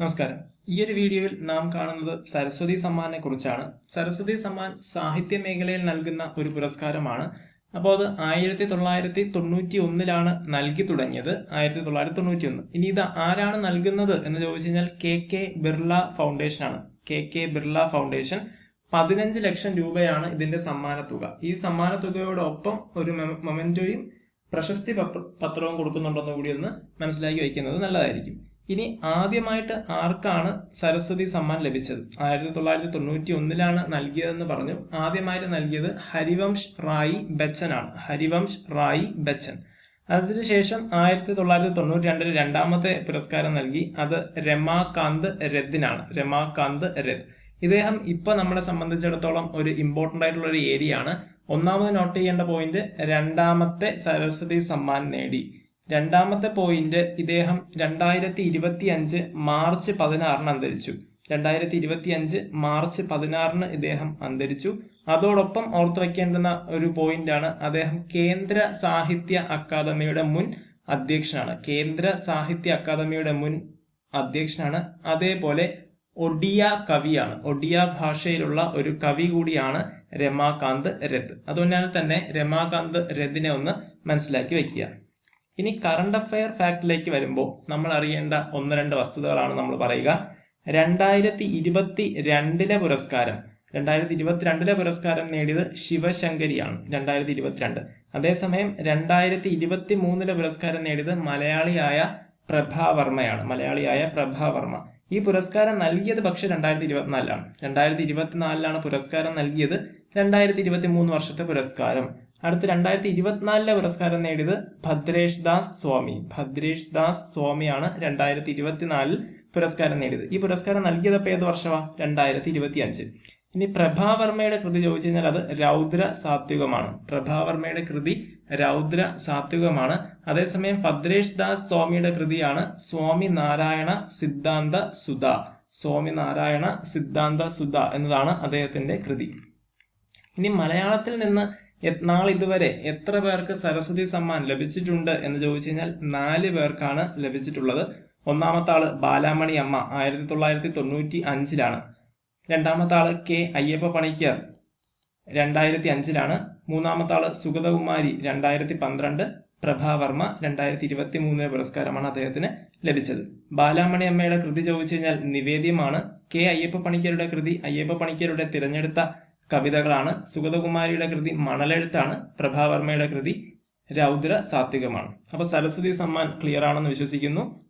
നമസ്കാരം. ഈ ഒരു വീഡിയോയിൽ നാം കാണുന്നത് സരസ്വതി സമ്മാനെ കുറിച്ചാണ്. സരസ്വതി സമ്മാൻ സാഹിത്യ മേഖലയിൽ നൽകുന്ന ഒരു പുരസ്കാരമാണ്. അപ്പോൾ അത് ആയിരത്തി തൊള്ളായിരത്തി തൊണ്ണൂറ്റി ഒന്നിലാണ് നൽകി തുടങ്ങിയത്. ആയിരത്തി തൊള്ളായിരത്തി തൊണ്ണൂറ്റി ഒന്ന് ഇനി ഇത് ആരാണ് നൽകുന്നത് എന്ന് ചോദിച്ചു കഴിഞ്ഞാൽ കെ കെ ബിർള ഫൗണ്ടേഷൻ ആണ്. കെ കെ ബിർള ഫൗണ്ടേഷൻ പതിനഞ്ച് ലക്ഷം രൂപയാണ് ഇതിന്റെ സമ്മാന തുക. ഈ സമ്മാന തുകയോടൊപ്പം ഒരു മൊമെന്റോയും പ്രശസ്തി പത്രവും കൊടുക്കുന്നുണ്ടെന്ന് കൂടി ഒന്ന് മനസ്സിലാക്കി വയ്ക്കുന്നത് നല്ലതായിരിക്കും. ഇനി ആദ്യമായിട്ട് ആർക്കാണ് സരസ്വതി സമ്മാൻ ലഭിച്ചത്? ആയിരത്തി തൊള്ളായിരത്തി തൊണ്ണൂറ്റി ഒന്നിലാണ് നൽകിയതെന്ന് പറഞ്ഞു. ആദ്യമായിട്ട് നൽകിയത് ഹരിവംശ് റായി ബച്ചനാണ്. ഹരിവംശ് റായി ബച്ചൻ. അതിനുശേഷം ആയിരത്തി തൊള്ളായിരത്തി തൊണ്ണൂറ്റി രണ്ടിൽ രണ്ടാമത്തെ പുരസ്കാരം നൽകി. അത് രമാകാന്ത് രഥിനാണ് രമാകാന്ത് രഥ് ഇദ്ദേഹം ഇപ്പൊ നമ്മളെ സംബന്ധിച്ചിടത്തോളം ഒരു ഇമ്പോർട്ടന്റ് ആയിട്ടുള്ള ഒരു ഏരിയ ആണ് ഒന്നാമത് നോട്ട് ചെയ്യേണ്ട പോയിന്റ് രണ്ടാമത്തെ സരസ്വതി സമ്മാൻ നേടി. രണ്ടാമത്തെ പോയിന്റ് ഇദ്ദേഹം രണ്ടായിരത്തി ഇരുപത്തി അഞ്ച് മാർച്ച് പതിനാറിന് അന്തരിച്ചു. രണ്ടായിരത്തി ഇരുപത്തി അഞ്ച് മാർച്ച് പതിനാറിന് ഇദ്ദേഹം അന്തരിച്ചു. അതോടൊപ്പം ഓർത്തു വയ്ക്കേണ്ടുന്ന ഒരു പോയിന്റ് ആണ് അദ്ദേഹം കേന്ദ്ര സാഹിത്യ അക്കാദമിയുടെ മുൻ അധ്യക്ഷനാണ്. കേന്ദ്ര സാഹിത്യ അക്കാദമിയുടെ മുൻ അധ്യക്ഷനാണ്. അതേപോലെ ഒഡിയ കവിയാണ്. ഒഡിയ ഭാഷയിലുള്ള ഒരു കവി കൂടിയാണ് രമാകാന്ത് രഥ് അതുകൊണ്ടാണ് തന്നെ രമാകാന്ത് രഥിനെ ഒന്ന് മനസ്സിലാക്കി വെക്കുക ഇനി കറണ്ട് അഫയർ ഫാക്ടിലേക്ക് വരുമ്പോൾ നമ്മൾ അറിയേണ്ട ഒന്ന് രണ്ട് വസ്തുതകളാണ് നമ്മൾ പറയുക. രണ്ടായിരത്തി ഇരുപത്തി രണ്ടിലെ പുരസ്കാരം രണ്ടായിരത്തി ഇരുപത്തിരണ്ടിലെ പുരസ്കാരം നേടിയത് ശിവശങ്കരിയാണ് രണ്ടായിരത്തി ഇരുപത്തിരണ്ട് അതേസമയം രണ്ടായിരത്തി ഇരുപത്തി മൂന്നിലെ പുരസ്കാരം നേടിയത് മലയാളിയായ പ്രഭാവർമ്മയാണ് മലയാളിയായ പ്രഭാവർമ്മ ഈ പുരസ്കാരം നൽകിയത് പക്ഷെ രണ്ടായിരത്തി ഇരുപത്തിനാലിലാണ് രണ്ടായിരത്തി ഇരുപത്തിനാലിലാണ് പുരസ്കാരം നൽകിയത് രണ്ടായിരത്തി ഇരുപത്തി മൂന്ന് വർഷത്തെ പുരസ്കാരം. അടുത്ത് രണ്ടായിരത്തി ഇരുപത്തിനാലിലെ പുരസ്കാരം നേടിയത് ഭദ്രേഷ് ദാസ് സ്വാമി. ഭദ്രേഷ് ദാസ് സ്വാമിയാണ് രണ്ടായിരത്തി ഇരുപത്തിനാലിൽ പുരസ്കാരം നേടിയത്. ഈ പുരസ്കാരം നൽകിയതപ്പോൾ ഏത് വർഷമാ രണ്ടായിരത്തി ഇരുപത്തി അഞ്ച് ഇനി പ്രഭാവർമ്മയുടെ കൃതി ചോദിച്ചു കഴിഞ്ഞാൽ അത് രൗദ്ര സാത്വികമാണ്. പ്രഭാവർമ്മയുടെ കൃതി രൗദ്ര സാത്വികമാണ്. അതേസമയം ഭദ്രേഷ് ദാസ് സ്വാമിയുടെ കൃതിയാണ് സ്വാമി നാരായണ സിദ്ധാന്ത സുധ. സ്വാമി നാരായണ സിദ്ധാന്ത സുധ എന്നതാണ് അദ്ദേഹത്തിന്റെ കൃതി. ഇനി മലയാളത്തിൽ നിന്ന് നാളിതുവരെ എത്ര പേർക്ക് സരസ്വതി സമ്മാൻ ലഭിച്ചിട്ടുണ്ട് എന്ന് ചോദിച്ചു കഴിഞ്ഞാൽ നാല് പേർക്കാണ് ലഭിച്ചിട്ടുള്ളത്. ഒന്നാമത്തെ ആൾ ബാലാമണി അമ്മ ആയിരത്തി തൊള്ളായിരത്തി തൊണ്ണൂറ്റി അഞ്ചിലാണ് രണ്ടാമത്തെ ആൾ കെ അയ്യപ്പ പണിക്കർ രണ്ടായിരത്തി അഞ്ചിലാണ് മൂന്നാമത്തെ ആൾ സുഗതകുമാരി രണ്ടായിരത്തി പന്ത്രണ്ട് പ്രഭാവർമ്മ രണ്ടായിരത്തി ഇരുപത്തി മൂന്ന് പുരസ്കാരമാണ് അദ്ദേഹത്തിന് ലഭിച്ചത്. ബാലാമണി അമ്മയുടെ കൃതി ചോദിച്ചു കഴിഞ്ഞാൽ നിവേദ്യമാണ്. കെ അയ്യപ്പ പണിക്കരുടെ കൃതി അയ്യപ്പ പണിക്കരുടെ തിരഞ്ഞെടുത്ത കവിതകളാണ്. സുഗതകുമാരിയുടെ കൃതി മണലെഴുത്താണ്. പ്രഭാവർമ്മയുടെ കൃതി രൗദ്ര സാത്വികമാണ് അപ്പൊ സരസ്വതി സമ്മാൻ ക്ലിയർ ആണെന്ന് വിശ്വസിക്കുന്നു.